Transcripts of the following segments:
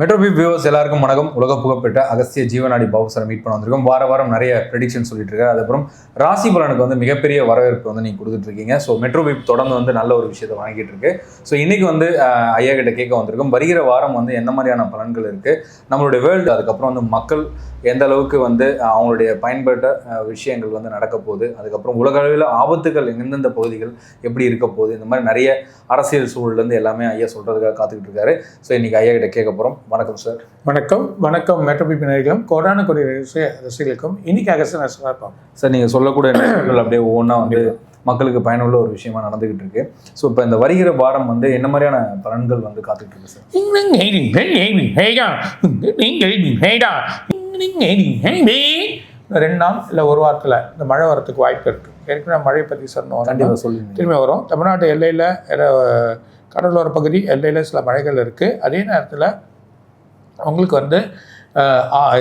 மெட்ரோபி viewers எல்லாருக்கும் வணக்கம். உலக புகழ்பெற்ற அகஸ்திய ஜீவனாடி பாபுசரை மீட் பண்ண வந்திருக்கோம். வார வாரம் நிறைய ப்ரெடிக்ஷன் சொல்லிட்டு இருக்காரு அதுக்கப்புறம் ராசி பலனுக்கு வந்து மிகப்பெரிய வரவேற்பு வந்து நீங்கள் கொடுத்துட்டு இருக்கீங்க ஸோ மெட்ரோ தொடர்ந்து வந்து நல்ல ஒரு விஷயத்தை வழங்கிட்டு இருக்கு. ஸோ இன்னைக்கு வந்து ஐயா கிட்ட கேட்க வந்திருக்கோம். வருகிற வாரம் வந்து எந்த மாதிரியான பலன்கள் இருக்கு? நம்மளுடைய வேர்ல்டு அதுக்கப்புறம் வந்து மக்கள் எந்த அளவுக்கு வந்து அவங்களுடைய பயன்பட்ட விஷயங்கள் வந்து நடக்க போகுது. அதுக்கப்புறம் உலக அளவில் ஆபத்துகள் எந்தெந்த பகுதிகள் எப்படி இருக்க போகுது? இந்த மாதிரி நிறைய அரசியல் சூழல்லேருந்து எல்லாமே ஐயா சொல்கிறதுக்காக காத்துக்கிட்டு இருக்காரு. ஸோ இன்னைக்கு ஐயா கிட்ட கேட்க போகிறோம் வணக்கம் சார் வணக்கம். வணக்கம் மெட்ரோபிபி நேர்களும் கோடான கொடி ரசிக ரசிகளுக்கும் இன்னைக்கு அரசு பார்ப்போம். சார் நீங்கள் சொல்லக்கூடிய நிகழ்வுகள் அப்படியே ஒவ்வொன்றா வந்து மக்களுக்கு பயனுள்ள ஒரு விஷயமா நடந்துகிட்டு இருக்கு. ஸோ இப்போ இந்த வருகிற வாரம் வந்து என்ன மாதிரியான பலன்கள் வந்து காத்துக்கிட்டு இருக்கு சார் ரெண்டு நாள் இல்லை ஒரு வாரத்தில் இந்த மழை வரத்துக்கு வாய்ப்பு இருக்குது ஏற்கனவே மழை பற்றி சொன்னோம். கண்டிப்பாக சொல்லுங்க திரும்பி வரும். தமிழ்நாட்டு எல்லையில் கடலோர பகுதி எல்லையில் சில மழைகள் இருக்குது அதே நேரத்தில் உங்களுக்கு வந்து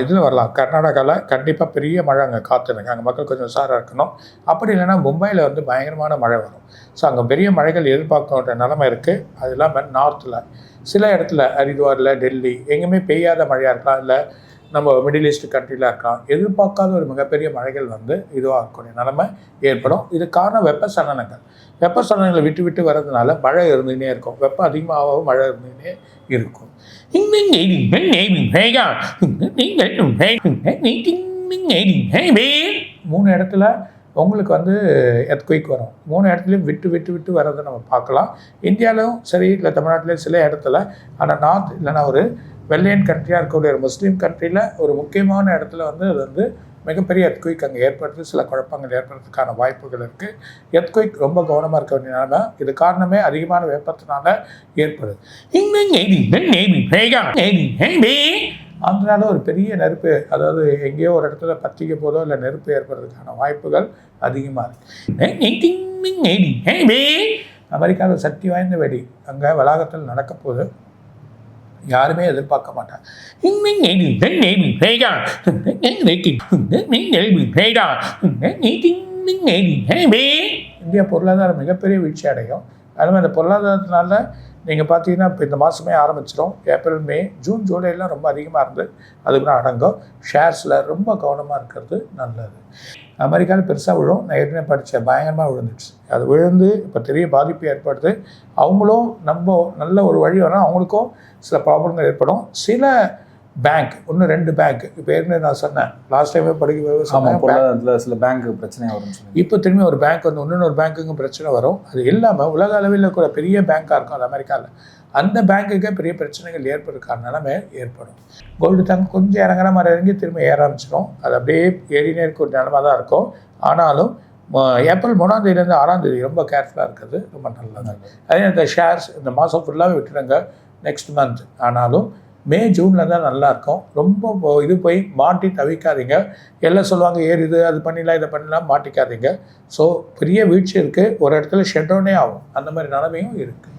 இதில் வரலாம். கர்நாடகாவில் கண்டிப்பாக பெரிய மழை அங்கே காத்துருங்க. அங்கே மக்கள் கொஞ்சம் உஷாராக இருக்கணும். அப்படி இல்லைன்னா மும்பையில் வந்து பயங்கரமான மழை வரும். ஸோ அங்கே பெரிய மழைகள் எதிர்பார்க்கிற நிலமை இருக்குது அது இல்லாமல் நார்த்தில் சில இடத்துல ஹரித்வாரில் டெல்லி எங்கேயுமே பெய்யாத மழையாக இருக்கலாம். இல்லை நம்ம மிடில் ஈஸ்ட் கண்ட்ரியில் இருக்கலாம். எதிர்பார்க்காத ஒரு மிகப்பெரிய மழைகள் வந்து இதுவாக இருக்கக்கூடிய நிலைமை ஏற்படும். இது காரணம் வெப்பசலனங்கள் வெப்பசலனங்களை விட்டு விட்டு வர்றதுனால மழை இருந்துகிட்டே இருக்கும் வெப்பம் அதிகமாகவும் மழை இருந்துகிட்டே இருக்கும் மூணு இடத்துல உங்களுக்கு வந்து எர்த்குயிக் வரும் மூணு இடத்துலையும் விட்டு விட்டு விட்டு வர்றதை நம்ம பார்க்கலாம் இந்தியாவிலும் சரி இல்லை தமிழ்நாட்டிலையும் சில இடத்துல ஆனால் நார்த் இல்லைன்னா ஒரு வெள்ளையன் கண்ட்ரியாக இருக்கக்கூடிய ஒரு முஸ்லீம் கண்ட்ரியில் ஒரு முக்கியமான இடத்துல வந்து அது வந்து மிகப்பெரிய எத்குயிக் அங்கே ஏற்படுறது சில குழப்பங்கள் ஏற்படுறதுக்கான வாய்ப்புகள் இருக்குது எத்குயிக் ரொம்ப கவனமாக இருக்க வேண்டிய நிலைமை இது காரணமே அதிகமான வெப்பத்தினால ஏற்படுது அதனால ஒரு பெரிய நெருப்பு அதாவது எங்கேயோ ஒரு இடத்துல பற்றிக்க போதோ இல்லை நெருப்பு ஏற்படுறதுக்கான வாய்ப்புகள் அதிகமாக இருக்குது அமெரிக்காவில் சக்தி வாய்ந்த வெடி அங்கே வளாகத்தில் நடக்க போகுது யாருமே எதிர்பார்க்க மாட்டாங்க இந்தியா பொருளாதாரம் மிகப்பெரிய வீழ்ச்சி அடையும் அதுவும் அந்த பொருளாதாரத்தினால நீங்கள் பார்த்தீங்கன்னா இப்போ இந்த மாதமே ஆரம்பிச்சிடும் ஏப்ரல் மே ஜூன் ஜூலைலாம் ரொம்ப அதிகமாக இருந்து அதுக்கப்புறம் அடங்கும் ஷேர்ஸில் ரொம்ப கவனமாக இருக்கிறது நல்லது அமெரிக்காவில் பெருசாக விழும். நான் ஏற்கனவே படித்தேன் பயங்கரமாக விழுந்துச்சு அது விழுந்து இப்போ பெரிய பாதிப்பு ஏற்படுது. அவங்களும் நம்ம நல்ல ஒரு வழி வரணும் அவங்களுக்கும் சில ப்ராப்ளங்கள் ஏற்படும். சில பேங்க். ஒன்று ரெண்டு பேங்க். இப்போ ஏற்கனவே நான் சொன்னேன். லாஸ்ட் டைமே படிக்க ஆமாம் பொருளாதாரத்தில் சில பேங்க் பிரச்சனையாக வரும்னு சொன்னீங்க. இப்போ திரும்பி ஒரு பேங்க் வந்து இன்னொரு பேங்க்குக்கும் பிரச்சனை வரும். அது இல்லாமல் உலக அளவில் இருக்கிற பெரிய பேங்காக இருக்கும் அது அமெரிக்காவில் அந்த பேங்க்குக்கே பெரிய பிரச்சனைகள் ஏற்படுறதுக்கான நிலைமை ஏற்படும். கோல்டு தங்க கொஞ்சம் இறங்குற மாதிரி இறங்கி திரும்ப ஏற ஆரம்பிச்சிடும். அது அப்படியே ஏறினே இருக்க ஒரு நிலமை தான் இருக்கும். ஆனாலும் ஏப்ரல் மூணாம் தேதியிலேருந்து ஆறாம் தேதி ரொம்ப கேர்ஃபுல்லாக இருக்கிறது. ரொம்ப நல்லது. அதே இந்த ஷேர்ஸ் இந்த மாதம் ஃபுல்லாகவே விட்டுடுங்க நெக்ஸ்ட் மந்த் ஆனாலும் மே ஜூனில் தான் நல்லா இருக்கும். ரொம்ப இது போய் மாட்டி தவிக்காதீங்க. எல்லாம் சொல்லுவாங்க ஏறுது அது பண்ணிடலாம் இதை பண்ணலாம் மாட்டிக்காதீங்க. ஸோ பெரிய வீழ்ச்சி இருக்குது ஒரு இடத்துல ஷட் டவுனே ஆகும். அந்த மாதிரி நிலைமையும் இருக்குது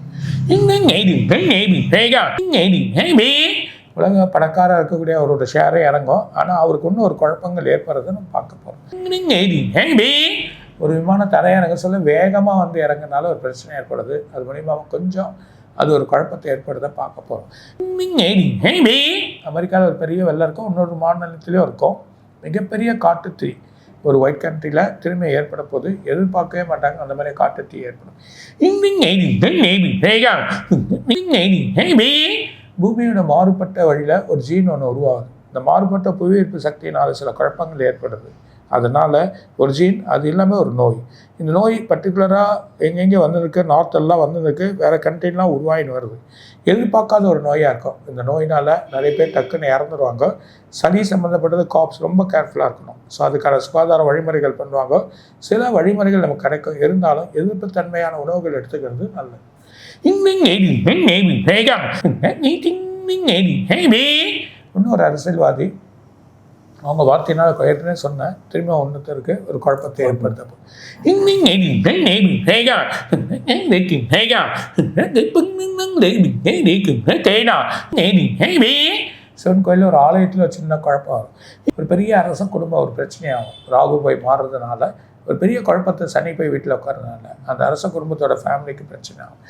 உலக பணக்காரர் இருக்கக்கூடிய அவரோட ஷேரே இறங்கும். ஆனால் அவருக்கு இன்னும் ஒரு குழப்பங்கள் ஏற்படுறதை நம்ம பார்க்க போகிறோம் ஒரு விமானம் தரையிறங்க சொல்ல வேகமாக வந்து இறங்குனால ஒரு பிரச்சனை ஏற்படுது. அது மூலியமா கொஞ்சம் அது ஒரு குழப்பத்தை ஏற்படுறத பார்க்க போகிறோம் அமெரிக்காவில் ஒரு பெரிய வெள்ளம் இருக்கும் இன்னொரு மாநிலத்திலையும் இருக்கும். மிகப்பெரிய காட்டுத்தீ ஒரு ஒயிட் கண்ட்ரியில் திரும்பி ஏற்பட போது எதிர்பார்க்கவே மாட்டாங்க அந்த மாதிரி காட்டுத்தீ ஏற்படும். பூமியோட மாறுபட்ட வழியில் ஒரு ஜீன் ஒன்று உருவாகுது. இந்த மாறுபட்ட புவியீர்ப்பு சக்தியினால் சில குழப்பங்கள் ஏற்படுது. அதனால் ஒரு ஜீன் அது இல்லாமல் ஒரு நோய் இந்த நோய் பர்டிகுலராக எங்கெங்கே வந்திருக்கு நார்த்தெல்லாம் வந்துருக்கு வேறு கண்ட்ரிலாம் உருவாகின்னு வருது எதிர்பார்க்காத ஒரு நோயாக இருக்கும் இந்த நோயினால் நிறைய பேர் டக்குன்னு இறந்துருவாங்க சளி சம்மந்தப்பட்டது காப்ஸ் ரொம்ப கேர்ஃபுல்லாக இருக்கணும் ஸோ அதுக்கான சுகாதார வழிமுறைகள் பண்ணுவாங்க சில வழிமுறைகள் நமக்கு கிடைக்கும் இருந்தாலும் எதிர்ப்பு தன்மையான உணவுகள் எடுத்துக்கிறது நல்லது இன்னொரு அரசியல்வாதி அவங்க வார்த்தையினால் ஏற்கனவே சொன்னேன். திரும்ப ஒன்றுத்தருக்கு ஒரு குழப்பத்தை ஏற்படுத்தப்போ. சிவன் கோயிலில் ஒரு ஆலயத்தில் ஒரு சின்ன குழப்பம் வரும். ஒரு பெரிய அரசன் குடும்பம் ஒரு பிரச்சனையாகும். ராகு போய் மாறுறதுனால ஒரு பெரிய குழப்பத்தை சனி போய் வீட்டில் உட்கார்றதுனால அந்த அரச குடும்பத்தோட ஃபேமிலிக்கு பிரச்சனை ஆகும்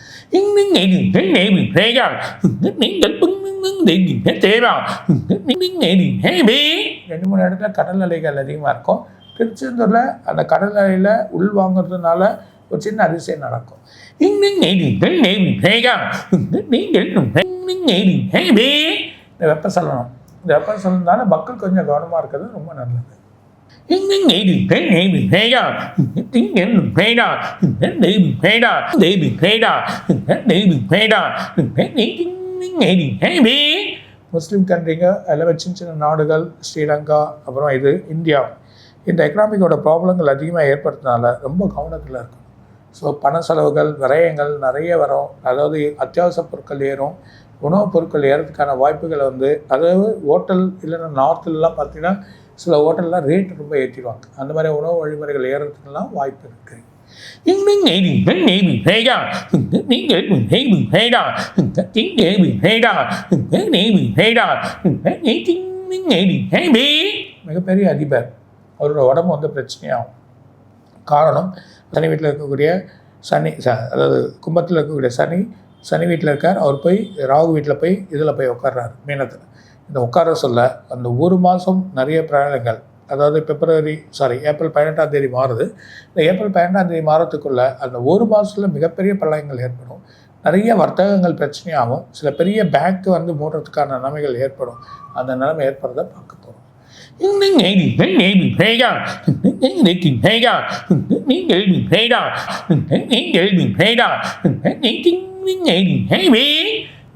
ரெண்டு மூணு இடத்துல கடல் அலைகள் அதிகமாக இருக்கும் திருச்செந்தூரில் அந்த கடல் அலையில் உள் வாங்குறதுனால ஒரு சின்ன அதிசயம் நடக்கும் இந்த வெப்பசலனம் இந்த வெப்பசலனால மக்கள் கொஞ்சம் கவனமாக இருக்கிறது ரொம்ப நல்லது முஸ்லீம் கண்ட்ரிங்க அதில் சின்ன சின்ன நாடுகள் ஸ்ரீலங்கா அப்புறம் இது இந்தியா. இந்த எக்கனாமிக்கோட ப்ராப்ளங்கள் அதிகமாக ஏற்படுறதுனால ரொம்ப கவனத்தில் இருக்கும் ஸோ பண செலவுகள் விரயங்கள் நிறைய வரும். அதாவது அத்தியாவசிய பொருட்கள் ஏறும். உணவுப் பொருட்கள் ஏறதுக்கான வாய்ப்புகளை வந்து அதாவது ஹோட்டல் இல்லைன்னா நார்த்துலலாம் பார்த்தீங்கன்னா சில ஹோட்டல்லாம் ரேட் ரொம்ப ஏற்றிடுவாங்க அந்த மாதிரி உணவு வழிமுறைகள் ஏறுறதுக்கெல்லாம் வாய்ப்பு இருக்குது மிகப்பெரிய அதிபர். அவரோட உடம்பு வந்து பிரச்சனையாகும். காரணம் சனி வீட்டில் இருக்கக்கூடிய சனி ச- அதாவது கும்பத்தில் இருக்கக்கூடிய சனி சனி வீட்டில் இருக்கார். அவர் போய் ராகு வீட்டில் போய் இதில் போய் உட்கார்றாரு மீனத்தில். இந்த உட்கார சொல்ல அந்த ஒரு மாதம் நிறைய பிரயாணங்கள் அதாவது பிப்ரவரி சாரி ஏப்ரல் பதினெட்டாம் தேதி மாறுது இந்த ஏப்ரல் பதினெட்டாம் தேதி மாறத்துக்குள்ள அந்த ஒரு மாதத்தில் மிகப்பெரிய பள்ளங்கள் ஏற்படும் நிறைய வர்த்தகங்கள் பிரச்சனையாகும் சில பெரிய பேங்க் வந்து மூடுறதுக்கான நிலைமைகள் ஏற்படும் அந்த நிலைமை ஏற்படுறத பார்க்க போகிறோம்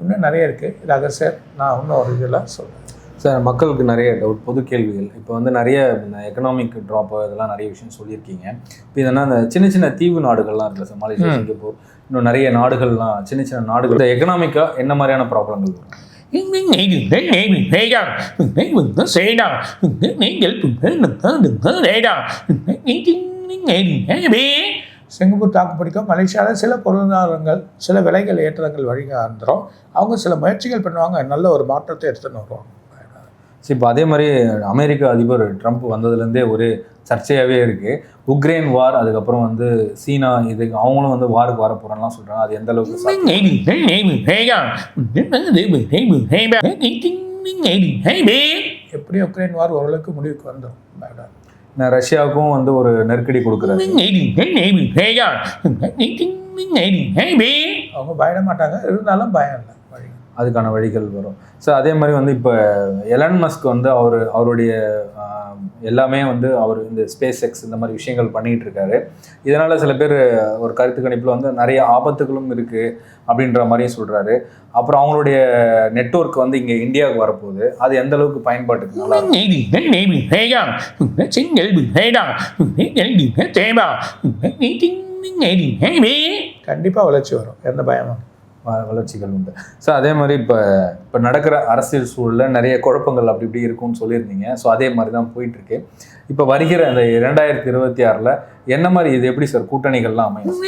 இன்னும் நிறைய இருக்குது இது அகசர் நான் இன்னும் ஒரு இதில் சொல்கிறேன் சார் மக்களுக்கு நிறைய டவுட் பொது கேள்விகள். இப்போ வந்து நிறைய எக்கனாமிக் ட்ராப் இதெல்லாம் நிறைய விஷயம் சொல்லியிருக்கீங்க. இப்போ இதெல்லாம் அந்த சின்ன சின்ன தீவு நாடுகள்லாம் இருக்குல்ல சார் மலேசியா. சிங்கப்பூர். இன்னும் நிறைய நாடுகள்லாம் சின்ன சின்ன நாடுகள். இந்த எக்கனாமிக்காக என்ன மாதிரியான ப்ராப்ளங்கள்? வரும் சிங்கப்பூர் தாக்குப்பிடிக்கும் மலேசியாவில் சில பொருளாதாரங்கள் சில விலைகள் ஏற்றங்கள் வழிக வந்துடும் அவங்க சில முயற்சிகள் பண்ணுவாங்க நல்ல ஒரு மாற்றத்தை எடுத்துன்னு வருவாங்க சரி இப்போ அதே மாதிரி அமெரிக்க அதிபர் ட்ரம்ப் வந்ததுலேருந்தே ஒரு சர்ச்சையாகவே இருக்குது உக்ரைன் வார் அதுக்கப்புறம் வந்து சீனா இது அவங்களும் வந்து வாருக்கு வர போகிறேன்லாம் சொல்கிறாங்க அது எந்த அளவுக்கு சாத்தியம்? எப்படி உக்ரைன் வார் ஓரளவுக்கு முடிவுக்கு வந்துடும் மேடம் ரஷ்யாவுக்கும் வந்து ஒரு நெருக்கடி கொடுக்குறாரு அவங்க பயிட மாட்டாங்க இருந்தாலும் பயம் இல்லை அதுக்கான வழிகள் வரும். ஸோ அதே மாதிரி வந்து இப்போ எலன் மஸ்க் வந்து அவர் அவருடைய எல்லாமே வந்து அவர் இந்த ஸ்பேஸ் எக்ஸ் இந்த மாதிரி விஷயங்கள் பண்ணிகிட்டு இருக்காரு. இதனால் சில பேர் ஒரு கருத்து கணிப்பில் வந்து நிறைய ஆபத்துகளும் இருக்குது அப்படின்ற மாதிரியும் சொல்கிறாரு அப்புறம் அவங்களுடைய நெட்வொர்க் வந்து இங்கே இந்தியாவுக்கு வரப்போகுது. அது எந்த அளவுக்கு பயன்பாட்டுக்கு நல்லா கண்டிப்பாக வளர்ச்சி வரும். எந்த பயமும்? வளர்ச்சிகள் உண்டு ஸோ அதே மாதிரி இப்போ இப்போ நடக்கிற அரசியல் சூழலில் நிறைய குழப்பங்கள் அப்படி இப்படி இருக்கும்னு சொல்லியிருந்தீங்க ஸோ அதே மாதிரி தான் போயிட்டுருக்கு இப்போ வருகிற அந்த இரண்டாயிரத்தி இருபத்தி ஆறில் என்ன மாதிரி இது எப்படி சார் கூட்டணிகள்லாம் அமையும்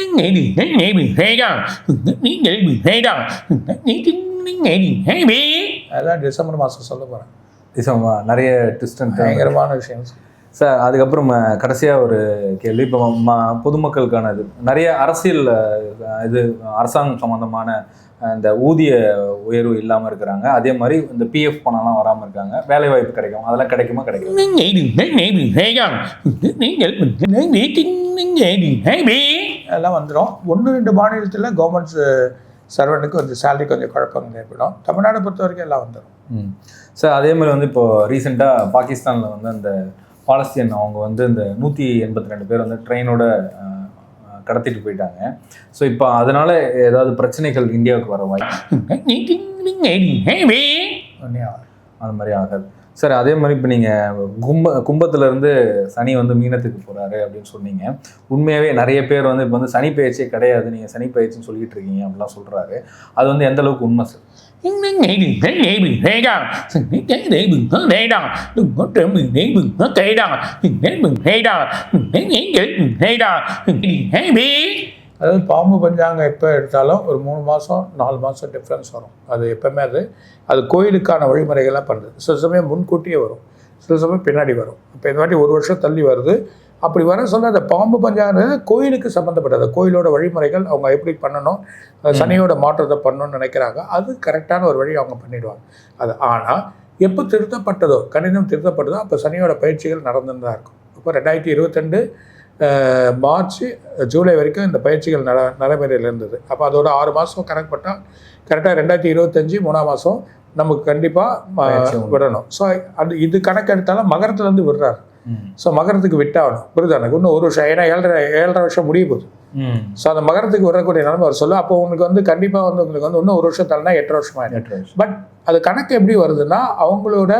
அதான் டிசம்பர் மாதம் சொல்ல போகிறேன் டிசம்பர் நிறைய டிஸ்டன்ஸ் பயங்கரமான விஷயம் சார் அதுக்கப்புறம் அஹ், கடைசியா ஒரு கேள்வி. இப்போ ம- பொதுமக்களுக்கான இது. நிறைய அரசியல் இது அரசாங்கம் சம்பந்தமான அஹ், இந்த ஊதிய உயர்வு இல்லாமல் இருக்கிறாங்க. அதே மாதிரி இந்த பிஎஃப் பணம்லாம் வராமல் இருக்காங்க. வேலை வாய்ப்பு கிடைக்கும். அதெல்லாம் கிடைக்குமா? கிடைக்கும் எல்லாம் வந்துடும் ஒன்று ரெண்டு மாநிலத்தில் கவர்மெண்ட் சர்வெண்ட்டுக்கு கொஞ்சம் சேலரி கொஞ்சம் குழப்பங்கள் ஏற்படும். தமிழ்நாடை பொறுத்த வரைக்கும் எல்லாம் வந்துடும் ம். சார் அதே மாதிரி வந்து இப்போ ரீசெண்டாக பாகிஸ்தானில் வந்து அந்த பாலஸ்தீன் அவங்க வந்து இந்த நூற்றி எண்பத்தி ரெண்டு பேர் வந்து ட்ரெயினோட கடத்திட்டு போயிட்டாங்க. ஸோ இப்போ அதனால ஏதாவது பிரச்சனைகள் இந்தியாவுக்கு வர வாய்ப்பு அந்த மாதிரி ஆகாது. சார் அதே மாதிரி இப்போ நீங்கள் கும்ப கும்பத்துலேருந்து சனி வந்து மீனத்துக்கு போகிறாரு அப்படின்னு சொன்னீங்க. உண்மையாகவே நிறைய பேர் வந்து இப்போ வந்து சனி பயிற்சியே கிடையாது நீங்கள் சனி பயிற்சின்னு சொல்லிட்டு இருக்கீங்க அப்படிலாம் சொல்கிறாரு அது வந்து எந்த அளவுக்கு உண்மை சார் அதாவது பாம்பு பஞ்சாங்கம் எப்போ எடுத்தாலும் ஒரு மூணு மாதம் நாலு மாதம் டிஃப்ரென்ஸ் வரும். அது எப்போவுமே அது அது கோயிலுக்கான வழிமுறைகள்லாம் பண்ணுறது சில சமயம் முன்கூட்டியே வரும். சில சமயம் பின்னாடி வரும். இப்போ இந்த வாட்டி ஒரு வருஷம் தள்ளி வருது. அப்படி வர சொல்ல அந்த பாம்பு பஞ்சாங்கிறது கோயிலுக்கு சம்மந்தப்பட்டது கோயிலோட வழிமுறைகள் அவங்க எப்படி பண்ணணும் சனியோட மாற்றத்தை பண்ணணும்னு நினைக்கிறாங்க. அது கரெக்டான ஒரு வழி அவங்க பண்ணிடுவாங்க. அது ஆனால் எப்போ திருத்தப்பட்டதோ கணிதம் திருத்தப்பட்டதோ அப்போ சனியோட பயிற்சிகள் நடந்துன்னு தான் இருக்கும். இப்போ ரெண்டாயிரத்தி இருபத்தெண்டு மார்ச் ஜூலை வரைக்கும் இந்த பயிற்சிகள் நட நடைமுறையில் இருந்தது. அப்போ அதோட ஆறு மாதம் கணக்கு பண்ணால் கரெக்டாக ரெண்டாயிரத்தி இருபத்தஞ்சி மூணாம் மாதம் நமக்கு கண்டிப்பாக. விடணும். ஸோ அது இது கணக்கு எடுத்தாலும் மகரத்துலேருந்து விடுறாரு. ஸோ மகரத்துக்கு விட்டாகணும் புரியுதா எனக்கு இன்னும் ஒரு வருஷம் ஏன்னா ஏழரை ஏழரை வருஷம் முடிய போகுது. ஸோ அந்த மகரத்துக்கு வரக்கூடிய நிலைமை அவர் சொல்ல அப்போ உங்களுக்கு வந்து கண்டிப்பாக வந்து உங்களுக்கு வந்து இன்னும் ஒரு வருஷம் தள்ளனா எட்டு வருஷம் ஆயிடும். பட் அது கணக்கு எப்படி வருதுன்னா அவங்களோட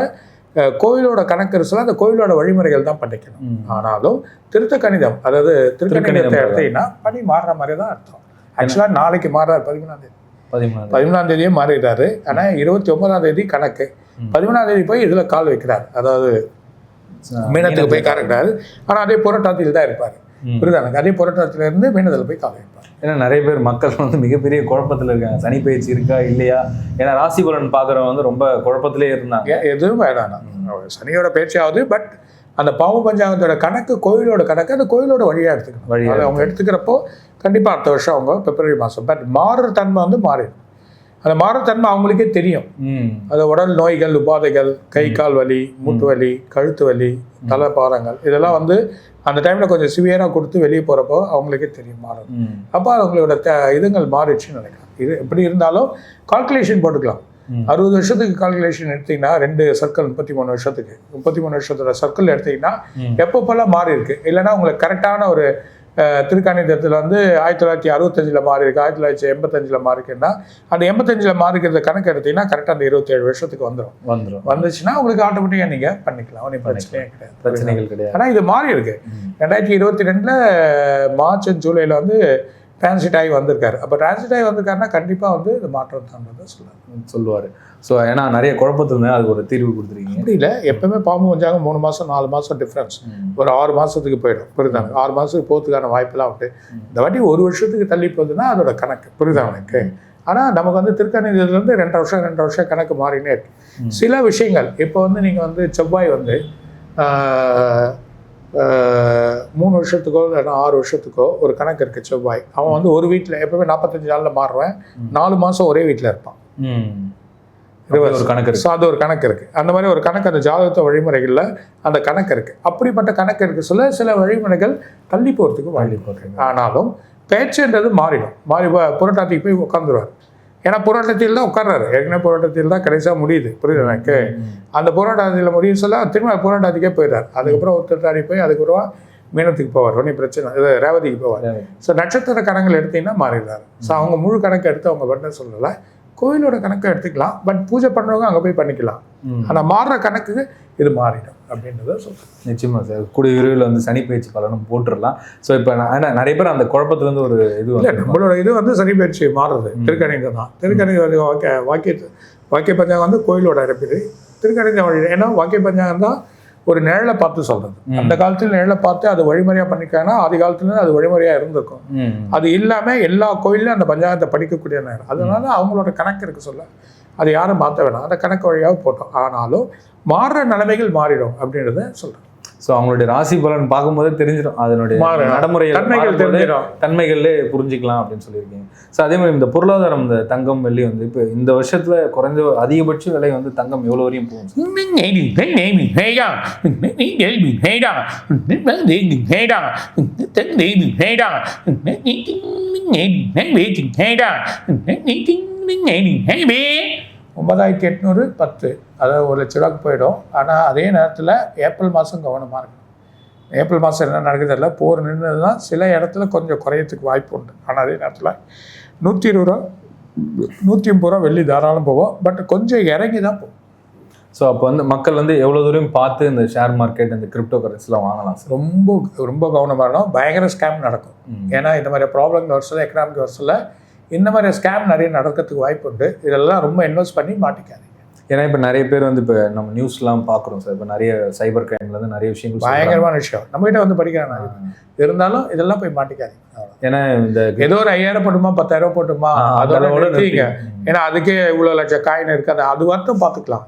அஹ், கோயிலோட கணக்கு இருக்குல்ல அந்த கோயிலோட வழிமுறைகள் தான் பண்ணிக்கணும். ஆனாலும் திருத்த கணிதம் அதாவது திருக்கணிதத்தை எடுத்தீங்கன்னா பணி மாறுற மாதிரி தான் அர்த்தம். ஆக்சுவலாக நாளைக்கு மாறாரு பதிமூணாம் தேதி. பதிமூணு பதிமூணாம் தேதியே மாறிடுறாரு ஆனால் இருபத்தி ஒன்பதாம் தேதி கணக்கு. பதிமூணாம் தேதி போய் இதில் கால் வைக்கிறார். அதாவது மீனத்துக்கு போய் காரைக்கிறாரு ஆனால் அதே புரட்டாத்தியில் தான் இருப்பார். புரியுதா? எனக்கு அதே புரட்டாத்தில இருந்து மீனத்தில் போய் கால் வைப்பார். ஏன்னா நிறைய பேர் மக்கள் வந்து மிகப்பெரிய குழப்பத்துல இருக்காங்க. சனி பயிற்சி இருக்கா இல்லையா? ஏன்னா ராசி பலன் பாக்குறவங்க வந்து ரொம்ப குழப்பத்திலே இருந்தாங்க. எதுவும் வேணாம். சனியோட பேச்சாவது பட் அந்த பாவ பஞ்சாங்கத்தோட கணக்கு கோயிலோட கணக்கு அந்த கோயிலோட வழியாக எடுத்துக்கணும். வழியா அதை அவங்க எடுத்துக்கிறப்போ கண்டிப்பாக அடுத்த வருஷம் அவங்க பிப்ரவரி மாதம் பட் மாறுற தன்மை வந்து மாறிடும். அந்த மாறுற தன்மை அவங்களுக்கே தெரியும். அது உடல் நோய்கள் உபாதைகள் கை கால் வலி மூட்டு வலி கழுத்து வலி தலை இதெல்லாம் வந்து அந்த டைமில் கொஞ்சம் சிவியராக கொடுத்து வெளியே போகிறப்போ அவங்களுக்கே தெரியும் மாறும். அப்போ அவங்களோட த இதுங்கள் மாறிடுச்சுன்னு நினைக்கிறேன். இது எப்படி இருந்தாலும் கால்குலேஷன் போட்டுக்கலாம். அறுபது வருஷத்துக்கு கால்குலேஷன் எடுத்தீங்கன்னா ரெண்டு சர்க்கிள் முப்பத்தி மூணு வருஷத்துக்கு. முப்பத்தி மூணு வருஷத்தோட சர்க்கிள் எடுத்தீங்கன்னா. எப்பப்பெல்லாம் மாறி இருக்கு இல்லைன்னா உங்களுக்கு கரெக்டான ஒரு திருக்கணிதத்தில் வந்து ஆயிரத்தி தொள்ளாயிரத்தி அறுபத்தஞ்சில் மாறி இருக்கு ஆயிரத்தி தொள்ளாயிரத்தி எண்பத்தஞ்சில் மாறி இருக்குன்னா அந்த எண்பத்தஞ்சில் மாறி இருக்கிறத கணக்கு எடுத்தீங்கன்னா கரெக்டாக அந்த இருபத்தேழு வருஷத்துக்கு வந்துடும் வந்துரும். வந்துச்சுன்னா உங்களுக்கு ஆட்டோமேட்டிக்காக நீங்கள் பண்ணிக்கலாம். ஒன்றும் பிரச்சனையே கிடையாது. பிரச்சனைகள் கிடையாது. ஆனால் இது மாறி இருக்கு ம். ரெண்டாயிரத்தி இருபத்தி ரெண்டில் மார்ச் and ஜூலையில் வந்து டிரான்சிட் ஆகி வந்திருக்காரு. அப்போ டிரான்சிட் ஆகி வந்திருக்காருன்னா கண்டிப்பாக வந்து இது மாற்றம் தான் சொல்லலாம் சொல்லுவாரு. ஸோ ஏன்னா நிறைய குழப்பத்துல அதுக்கு ஒரு தீர்வு கொடுத்துருக்கீங்க. அப்படி இல்லை. எப்பவுமே பாம்பு வந்தாங்க மூணு மாதம் நாலு மாதம் டிஃப்ரென்ஸ். ஒரு ஆறு மாதத்துக்கு போயிடும். புரியுதாங்க ஆறு மாதத்துக்கு போகிறதுக்கான வாய்ப்பெல்லாம் உண்டு. இந்த வாட்டி ஒரு வருஷத்துக்கு தள்ளி போகுதுன்னா அதோட கணக்கு. புரியுதா எனக்கு ஆனால் நமக்கு வந்து திருக்கணிதத்துலேருந்து ரெண்டு வருஷம் ரெண்டு வருஷம் கணக்கு மாறினே இருக்கு. சில விஷயங்கள். இப்போ வந்து நீங்கள் வந்து செவ்வாய் வந்து மூணு வருஷத்துக்கோ இல்லைன்னா ஆறு வருஷத்துக்கோ ஒரு கணக்கு இருக்குது செவ்வாய். அவன் வந்து ஒரு வீட்டில் எப்பவுமே நாற்பத்தஞ்சு நாளில் மாறுவேன். நாலு மாதம் ஒரே வீட்டில் இருப்பான். ஒரு கணக்கு இருக்கு. ஸோ அது ஒரு கணக்கு இருக்குது அந்த மாதிரி ஒரு கணக்கு அந்த ஜாதகத்தை வழிமுறைகளில் அந்த கணக்கு இருக்குது அப்படிப்பட்ட கணக்கு இருக்க சொல்ல சில வழிமுறைகள் தள்ளி போகிறதுக்கு வாய்ப்பு போட்டுருங்க. ஆனாலும் பேச்சுன்றது மாறிடும். மாறி புரட்டாத்திக்கு போய் உட்காந்துருவார் ஏன்னா புரட்டத்தில் தான் உட்கார்றாரு. ஏற்கனவே புரட்டத்தில் தான் கடைசியாக முடியுது. புரியுது எனக்கு. அந்த போராட்டத்தில் முடியும் சொல்ல திரும்ப போராட்டத்துக்கே போயிடுறார் அதுக்கப்புறம் உத்திரத்தாடி போய் அதுக்கப்புறம் மீனத்துக்கு போவார். ஒன்றும் பிரச்சனை இது ரேவதிக்கு போவார். ஸோ நட்சத்திர கணங்கள் எடுத்தீங்கன்னா மாறிடுறாரு. ஸோ அவங்க முழு கணக்கு எடுத்து அவங்க பண்ண சொல்லலை. கோயிலோட கணக்கை எடுத்துக்கலாம். பட் பூஜை பண்ணுறவங்க அங்கே போய் பண்ணிக்கலாம். ஆனால் மாறுற கணக்குக்கு இது மாறிடும். அப்படின்றத சொல்றேன். நிச்சயமா சார். கூடிய விரைவில் வந்து சனி பயிற்சி பலனும் போட்டுடலாம். ஸோ இப்போ ஆனால் நிறைய பேர் அந்த குழப்பத்துல இருந்து ஒரு இது இல்லை நம்மளோட இது வந்து சனி பயிற்சி மாறுறது திருக்கணிதம் தான். திருக்கணிதம் வந்து வாக்கிய வாக்கிய வாக்கிய பஞ்சாங்கம் வந்து கோயிலோட இருப்பிடு திருக்கணிதம் வழி ஏன்னா வாக்கிய பஞ்சாங்கம் தான் ஒரு நிழலை பார்த்து சொல்றது. அந்த காலத்தில் நிழலை பார்த்து அது வழிமுறையாக பண்ணிக்காங்கன்னா ஆதி காலத்துல அது வழிமுறையாக இருந்திருக்கும். அது இல்லாமல் எல்லா கோயிலும் அந்த பஞ்சாங்கத்தை படிக்கக்கூடிய நேரம். அதனால அவங்களோட கணக்கு இருக்கு சொல்ல. அது யாரும் மாற்ற வேணாம் அந்த கணக்கு வழியாக போட்டோம் ஆனாலும் மாறுற நிலைமைகள் மாறிடும் அப்படின்றத சொல்கிறேன் ஸோ அவங்களுடைய ராசி பலன் பார்க்கும்போதே தெரிஞ்சிடும் அதனுடைய மாறு. நடைமுறைகள் தன்மைகள் தெரிஞ்சிடும் தன்மைகள்லே புரிஞ்சுக்கலாம் அப்படின்னு சொல்லியிருக்கீங்க ஸோ அதே மாதிரி இந்த பொருளாதாரம் இந்த தங்கம் வெள்ளி வந்து இப்போ இந்த வருஷத்துல குறைஞ்ச அதிகபட்ச விலை வந்து தங்கம் எவ்வளோ வரையும் போகும் ஒன்பதாயிரத்தி எட்நூறு பத்து. அதாவது ஒரு லட்ச ரூபாய்க்கு போயிடும். ஆனால் அதே நேரத்தில் ஏப்ரல் மாதம் கவனமாக இருக்கும் ஏப்ரல் மாதம் என்ன நடக்குது தெரியல. போர் நின்றுதுன்னா சில இடத்துல கொஞ்சம் குறையத்துக்கு வாய்ப்பு உண்டு. ஆனால் அதே நேரத்தில் நூற்றி இருபது ரூபா நூற்றி ஐம்பது ரூபா வெள்ளி தாராளம் போவோம் பட் கொஞ்சம் இறங்கி தான் போகும். ஸோ அப்போ வந்து மக்கள் வந்து எவ்வளோ தூரம் பார்த்து இந்த ஷேர் மார்க்கெட் இந்த கிரிப்டோ கரன்சிலாம் வாங்கலாம் சார் ரொம்ப ரொம்ப கவனமாக இருக்கணும். பயங்கர ஸ்கேம் நடக்கும். ஏன்னா இந்த மாதிரி ப்ராப்ளம் வருஷத்தில் எக்கனாமிக் வருஷத்தில் இந்த மாதிரி ஸ்கேம் நிறைய நடக்கிறதுக்கு வாய்ப்பு உண்டு. இதெல்லாம் ரொம்ப இன்வெஸ்ட் பண்ணி மாட்டிக்காதீங்க. ஏன்னா இப்போ நிறைய பேர் வந்து இப்போ நம்ம நியூஸ்லாம் பார்க்குறோம் சார். இப்போ நிறைய சைபர் கிரைம்ல இருந்து நிறைய விஷயங்கள். பயங்கரமான விஷயம். நம்மகிட்ட வந்து படிக்கிறாங்க இருந்தாலும் இதெல்லாம் போய் மாட்டிக்காதீங்க. ஏன்னா இந்த ஏதோ ஒரு ஐயாயிரம் போட்டுமா பத்தாயிரம் போட்டுமா அதோட நிறுத்திங்க நிறுத்தி. ஏன்னா அதுக்கே இவ்வளவு லட்சம் காயின் இருக்கு அது மட்டும் பார்த்துக்கலாம்.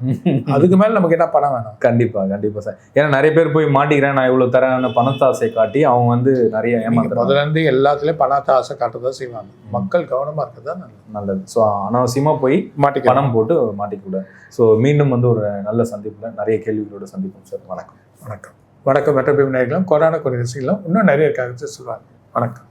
அதுக்கு மேல நமக்கு என்ன பணம் வேணும்? கண்டிப்பா கண்டிப்பா சார். ஏன்னா நிறைய பேர் போய் மாட்டிக்கிறேன் நான் இவ்வளவு தரேன்னு பணத்தாசை காட்டி அவங்க வந்து நிறைய முதல்ல இருந்து எல்லாத்துலயும் பணத்தை ஆசை காட்டுறதா செய்வாங்க மக்கள் கவனமா இருக்கதா நல்லது. நல்லது. ஸோ அனாவசியமா போய் மாட்டிக்கலாம். பணம் போட்டு மாட்டிக்க கூடாது. ஸோ மீண்டும் வந்து ஒரு நல்ல சந்திப்புல நிறைய கேள்விகளோட சந்திப்போம் சார். வணக்கம். வணக்கம். வணக்கம் மெட்ரோபிம் நேர்களும் கொரோனா குறை ரசிகளும் இன்னும் நிறைய இருக்காங்க சொல்லுவாங்க. வணக்கம்.